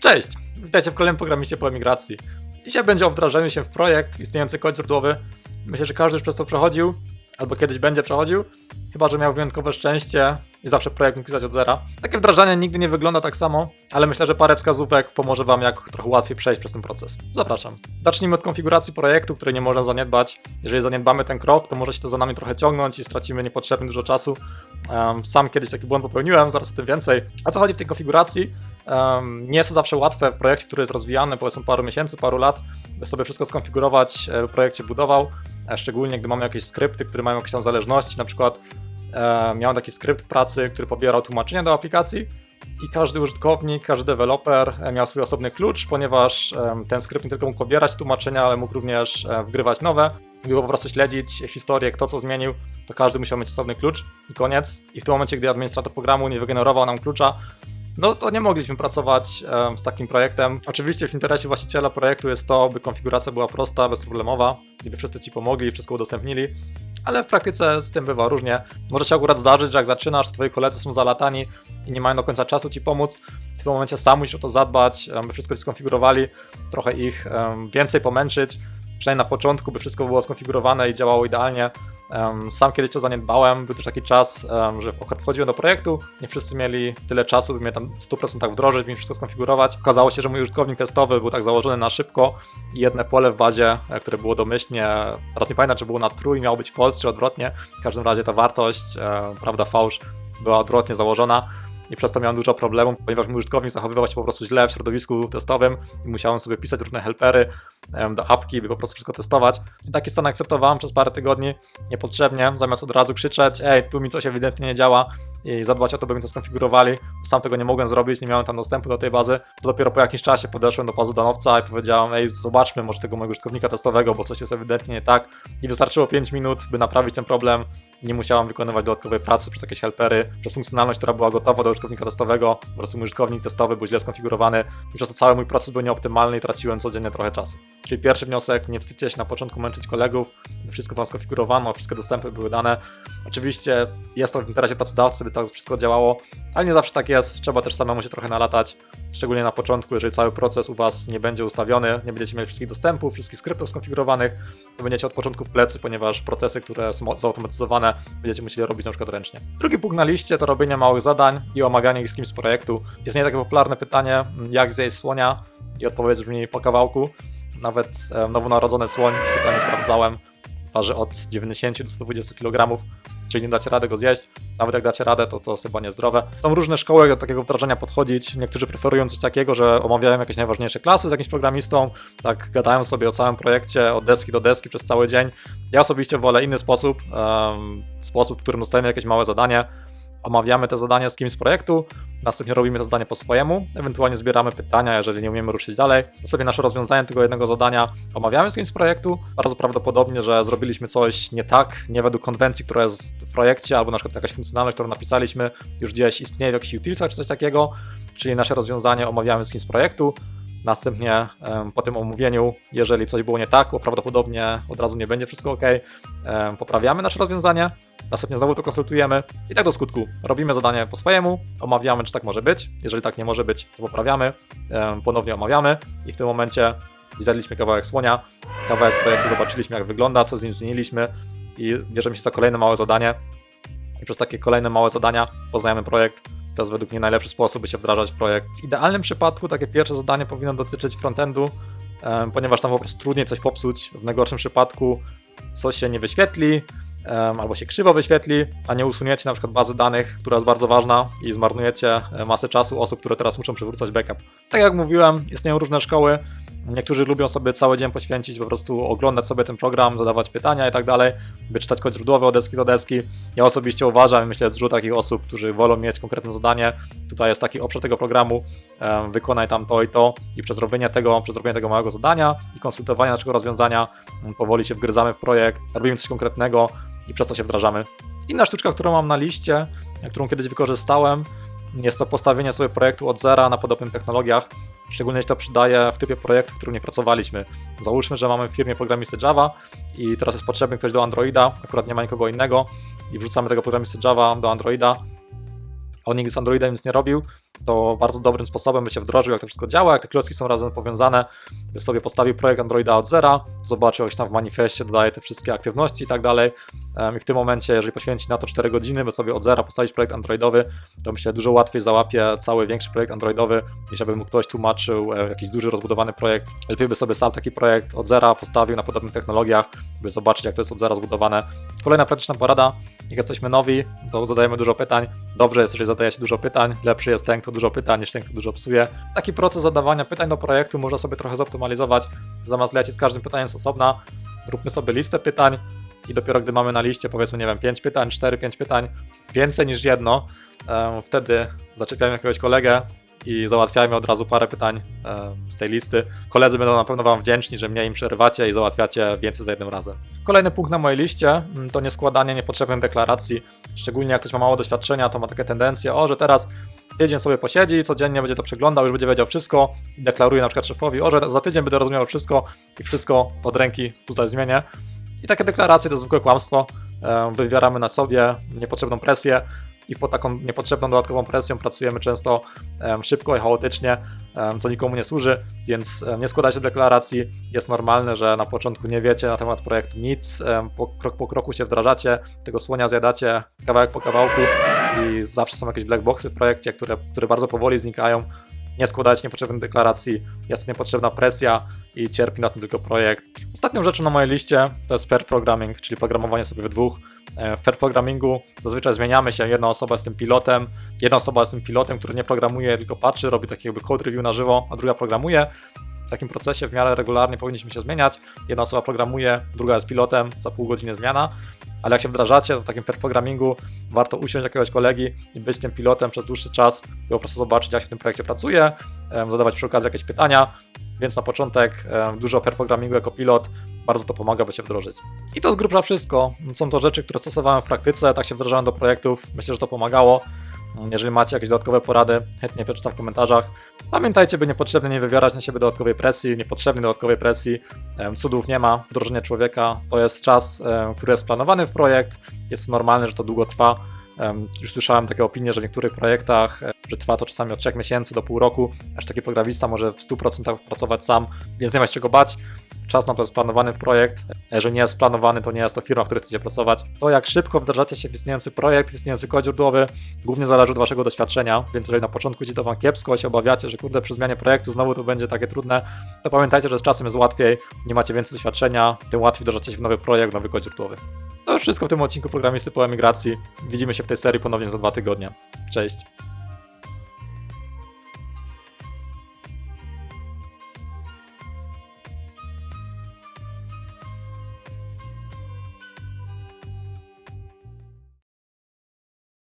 Cześć! Witajcie w kolejnym programiście po emigracji. Dzisiaj będzie o wdrażaniu się w projekt, istniejący kod źródłowy. Myślę, że każdy już przez to przechodził, albo kiedyś będzie przechodził, chyba że miał wyjątkowe szczęście i zawsze projekt mógł pisać od zera. Takie wdrażanie nigdy nie wygląda tak samo, ale myślę, że parę wskazówek pomoże Wam jak trochę łatwiej przejść przez ten proces. Zapraszam. Zacznijmy od konfiguracji projektu, której nie można zaniedbać. Jeżeli zaniedbamy ten krok, to może się to za nami trochę ciągnąć i stracimy niepotrzebnie dużo czasu. Sam kiedyś taki błąd popełniłem, zaraz o tym więcej. A co chodzi w tej konfiguracji? Nie jest to zawsze łatwe w projekcie, który jest rozwijany powiedzmy paru miesięcy, paru lat, by sobie wszystko skonfigurować, e, w projekcie budował, szczególnie gdy mamy jakieś skrypty, które mają jakieś tam zależności, na przykład e, miałem taki skrypt w pracy, który pobierał tłumaczenia do aplikacji i każdy użytkownik, każdy deweloper e, miał swój osobny klucz, ponieważ e, ten skrypt nie tylko mógł pobierać tłumaczenia, ale mógł również e, wgrywać nowe. Gdyby po prostu śledzić historię, kto co zmienił, to każdy musiał mieć osobny klucz i koniec. I w tym momencie, gdy administrator programu nie wygenerował nam klucza, no to nie mogliśmy pracować em, z takim projektem. Oczywiście w interesie właściciela projektu jest to, by konfiguracja była prosta, bezproblemowa by wszyscy ci pomogli wszystko udostępnili. Ale w praktyce z tym bywa różnie. Może się akurat zdarzyć, że jak zaczynasz, twoi koledzy są zalatani i nie mają do końca czasu ci pomóc. W tym momencie sam musisz o to zadbać, by wszystko ci skonfigurowali, trochę ich em, więcej pomęczyć. Przynajmniej na początku, by wszystko było skonfigurowane i działało idealnie. Sam kiedyś to zaniedbałem, był też taki czas, że wchodziłem do projektu, nie wszyscy mieli tyle czasu, by mnie tam w 100% wdrożyć, by mi wszystko skonfigurować. Okazało się, że mój użytkownik testowy był tak założony na szybko i jedne pole w bazie, e, które było domyślnie, teraz nie pamiętam, czy było na i miało być false, czy odwrotnie. W każdym razie ta wartość, e, prawda, fałsz, była odwrotnie założona i przez to miałem dużo problemów, ponieważ mój użytkownik zachowywał się po prostu źle w środowisku testowym i musiałem sobie pisać różne helpery do apki, by po prostu wszystko testować. I taki stan akceptowałem przez parę tygodni niepotrzebnie, zamiast od razu krzyczeć, ej, tu mi coś ewidentnie nie działa i zadbać o to, by mi to skonfigurowali. Sam tego nie mogłem zrobić, nie miałem tam dostępu do tej bazy. To dopiero po jakimś czasie podeszłem do bazy danowca i powiedziałem, ej, zobaczmy może tego mojego użytkownika testowego, bo coś jest ewidentnie nie tak. I wystarczyło 5 minut, by naprawić ten problem nie musiałem wykonywać dodatkowej pracy przez jakieś helpery, przez funkcjonalność, która była gotowa do użytkownika testowego. Po prostu mój użytkownik testowy był źle skonfigurowany i przez to cały mój proces był nieoptymalny i traciłem codziennie trochę czasu. Czyli pierwszy wniosek, nie wstydźcie się na początku męczyć kolegów, wszystko wam skonfigurowano, wszystkie dostępy były dane. Oczywiście jest to w interesie pracodawcy, by tak wszystko działało, ale nie zawsze tak jest, trzeba też samemu się trochę nalatać, szczególnie na początku, jeżeli cały proces u was nie będzie ustawiony, nie będziecie mieli wszystkich dostępów, wszystkich skryptów skonfigurowanych, to będziecie od początku w plecy, ponieważ procesy, które są zautomatyzowane, będziecie musieli robić na przykład ręcznie. Drugi punkt na liście to robienie małych zadań i omawianie ich z kimś z projektu. Jest nie takie popularne pytanie, jak zjeść słonia i odpowiedź brzmi po kawałku. Nawet nowonarodzony słoń specjalnie sprawdzałem, waży od 90 do 120 kg, czyli nie dacie rady go zjeść. Nawet jak dacie radę, to to jest chyba niezdrowe. Są różne szkoły do takiego wdrażania podchodzić. Niektórzy preferują coś takiego, że omawiają jakieś najważniejsze klasy z jakimś programistą, tak gadają sobie o całym projekcie od deski do deski przez cały dzień. Ja osobiście wolę inny sposób, em, sposób, w którym dostajemy jakieś małe zadanie, omawiamy te zadania z kimś z projektu, następnie robimy to zadanie po swojemu, ewentualnie zbieramy pytania, jeżeli nie umiemy ruszyć dalej, sobie nasze rozwiązanie tego jednego zadania omawiamy z kimś z projektu. Bardzo prawdopodobnie, że zrobiliśmy coś nie tak, nie według konwencji, która jest w projekcie, albo na przykład jakaś funkcjonalność, którą napisaliśmy, już gdzieś istnieje w jakichś utilsach czy coś takiego, czyli nasze rozwiązanie omawiamy z kimś z projektu, Następnie po tym omówieniu, jeżeli coś było nie tak, bo prawdopodobnie od razu nie będzie wszystko ok, poprawiamy nasze rozwiązanie, następnie znowu to konsultujemy i tak do skutku. Robimy zadanie po swojemu, omawiamy, czy tak może być. Jeżeli tak nie może być, to poprawiamy, ponownie omawiamy i w tym momencie zjadliśmy kawałek słonia, kawałek projektu zobaczyliśmy, jak wygląda, co z nim zmieniliśmy i bierzemy się za kolejne małe zadanie. I przez takie kolejne małe zadania poznajemy projekt, to jest według mnie najlepszy sposób, by się wdrażać w projekt. W idealnym przypadku takie pierwsze zadanie powinno dotyczyć frontendu, ponieważ tam po prostu trudniej coś popsuć. W najgorszym przypadku coś się nie wyświetli, albo się krzywo wyświetli, a nie usuniecie na przykład bazy danych, która jest bardzo ważna i zmarnujecie e, masę czasu osób, które teraz muszą przywrócać backup. Tak jak mówiłem, istnieją różne szkoły. Niektórzy lubią sobie cały dzień poświęcić, po prostu oglądać sobie ten program, zadawać pytania i tak dalej, by czytać kod źródłowy od deski do deski. Ja osobiście uważam myślę, że takich osób, którzy wolą mieć konkretne zadanie, tutaj jest taki obszar tego programu, wykonaj tam to i to i przez robienie tego, przez robienie tego małego zadania i konsultowania naszego rozwiązania powoli się wgryzamy w projekt, robimy coś konkretnego i przez to się wdrażamy. Inna sztuczka, którą mam na liście, którą kiedyś wykorzystałem, jest to postawienie sobie projektu od zera na podobnych technologiach. Szczególnie się to przydaje w typie projektu, w którym nie pracowaliśmy. Załóżmy, że mamy w firmie programisty Java i teraz jest potrzebny ktoś do Androida, akurat nie ma nikogo innego i wrzucamy tego programisty Java do Androida. On nigdy z Androidem nic nie robił, to bardzo dobrym sposobem by się wdrożył, jak to wszystko działa, jak te klocki są razem powiązane, by sobie postawił projekt Androida od zera, zobaczył, jak się tam w manifestie dodaje te wszystkie aktywności i tak dalej. I w tym momencie, jeżeli poświęci na to 4 godziny, by sobie od zera postawić projekt Androidowy, to myślę, dużo łatwiej załapie cały większy projekt Androidowy, niż aby mu ktoś tłumaczył e, jakiś duży, rozbudowany projekt. Lepiej by sobie sam taki projekt od zera postawił na podobnych technologiach, by zobaczyć, jak to jest od zera zbudowane. Kolejna praktyczna porada, jak jesteśmy nowi, to zadajemy dużo pytań. Dobrze jest, jeżeli zadaje się dużo pytań, lepszy jest ten, dużo pyta, niż ten, kto dużo psuje. Taki proces zadawania pytań do projektu można sobie trochę zoptymalizować. Zamiast lecieć z każdym pytaniem z osobna, róbmy sobie listę pytań i dopiero gdy mamy na liście, powiedzmy, nie wiem, 5 pytań, 4-5 pytań, więcej niż jedno, wtedy zaczepiamy jakiegoś kolegę i załatwiajmy od razu parę pytań z tej listy. Koledzy będą na pewno Wam wdzięczni, że mnie im przerywacie i załatwiacie więcej za jednym razem. Kolejny punkt na mojej liście mm, to nie składanie niepotrzebnych deklaracji. Szczególnie jak ktoś ma mało doświadczenia, to ma takie tendencje, o, że teraz tydzień sobie posiedzi, codziennie będzie to przeglądał, już będzie wiedział wszystko deklaruje na przykład szefowi, o, że za tydzień będę rozumiał wszystko i wszystko od ręki tutaj zmienię. I takie deklaracje to zwykłe kłamstwo. Em, Wywieramy na sobie niepotrzebną presję i pod taką niepotrzebną dodatkową presją pracujemy często szybko i chaotycznie, co nikomu nie służy, więc nie składajcie deklaracji. Jest normalne, że na początku nie wiecie na temat projektu nic, po, krok po kroku się wdrażacie, tego słonia zjadacie kawałek po kawałku i zawsze są jakieś black boxy w projekcie, które, które bardzo powoli znikają. Nie składać niepotrzebnych deklaracji, jest niepotrzebna presja i cierpi na tym tylko projekt. Ostatnią rzeczą na mojej liście to jest pair programming, czyli programowanie sobie w dwóch. E, W pair programmingu zazwyczaj zmieniamy się, jedna osoba jest tym pilotem, jedna osoba jest tym pilotem, który nie programuje, tylko patrzy, robi taki jakby code review na żywo, a druga programuje. W takim procesie w miarę regularnie powinniśmy się zmieniać. Jedna osoba programuje, druga jest pilotem, za pół godziny zmiana. Ale jak się wdrażacie, w takim programmingu warto usiąść jakiegoś kolegi i być tym pilotem przez dłuższy czas, by po prostu zobaczyć, jak się w tym projekcie pracuje, zadawać przy okazji jakieś pytania. Więc na początek dużo pair programmingu jako pilot, bardzo to pomaga, by się wdrożyć. I to z grubsza wszystko. Są to rzeczy, które stosowałem w praktyce, tak się wdrażałem do projektów. Myślę, że to pomagało. Jeżeli macie jakieś dodatkowe porady, chętnie przeczytam w komentarzach. Pamiętajcie, by niepotrzebnie nie wywierać na siebie dodatkowej presji, niepotrzebnej dodatkowej presji. Cudów nie ma. Wdrożenie człowieka to jest czas, który jest planowany w projekt. Jest normalne, że to długo trwa. Już słyszałem takie opinie, że w niektórych projektach, że trwa to czasami od 3 miesięcy do pół roku, aż taki programista może w 100% pracować sam, więc nie ma się czego bać. Czas na to jest planowany w projekt. Jeżeli nie jest planowany, to nie jest to firma, w której chcecie pracować. To jak szybko wdrażacie się w istniejący projekt, w istniejący kod źródłowy, głównie zależy od waszego doświadczenia, więc jeżeli na początku idzie to wam kiepsko się obawiacie, że kurde przy zmianie projektu znowu to będzie takie trudne, to pamiętajcie, że z czasem jest łatwiej, nie macie więcej doświadczenia, tym łatwiej wdrażacie się w nowy projekt, nowy kod źródłowy. To już wszystko w tym odcinku Programisty po emigracji. Widzimy się w tej serii ponownie za dwa tygodnie. Cześć!